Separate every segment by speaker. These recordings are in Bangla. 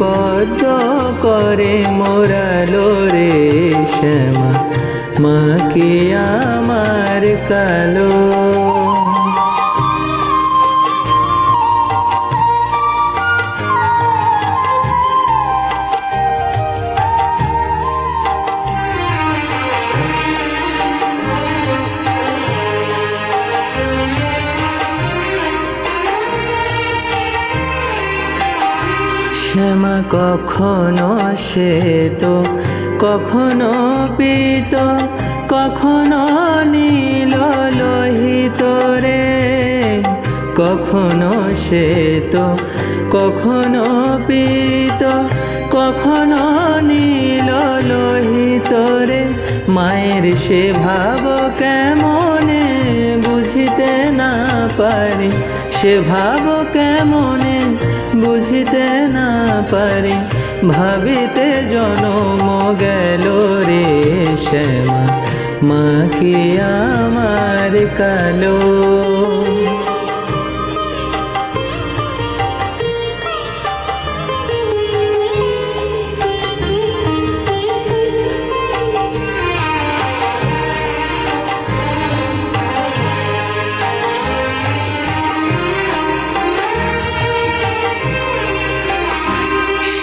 Speaker 1: পদ্ম করে মোরালো রে শ্যামা মাকে আমার কালো শ্যামা কখনো সে তো? কখনো পিত কখনো নীল লোহিত রে? কখনো সে তো কখনো পিত কখনো নীল লোহিত রে? মায়ের সে ভাব কেমনে বুঝিতে না পারি? সে ভাব কেমনে বুঝিতে না পারি ভাবিতে জনম গেল রে শ্যামা। মাকে আমার কালো?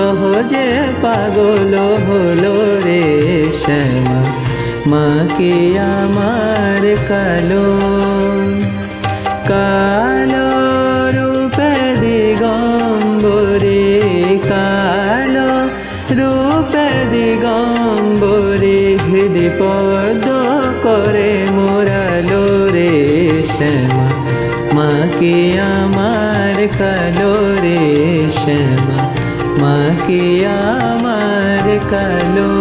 Speaker 1: সহজে পাগল হলো রে শ্যামা। মাকে আমার কালো কালো রূপে দিগম্বরে, কালো রূপে দিগম্বরে হৃদি পদ করে মোরালো রে শ্যামা। মাকে আমার কালো রে শ্যামা। মাকে আমার কালো।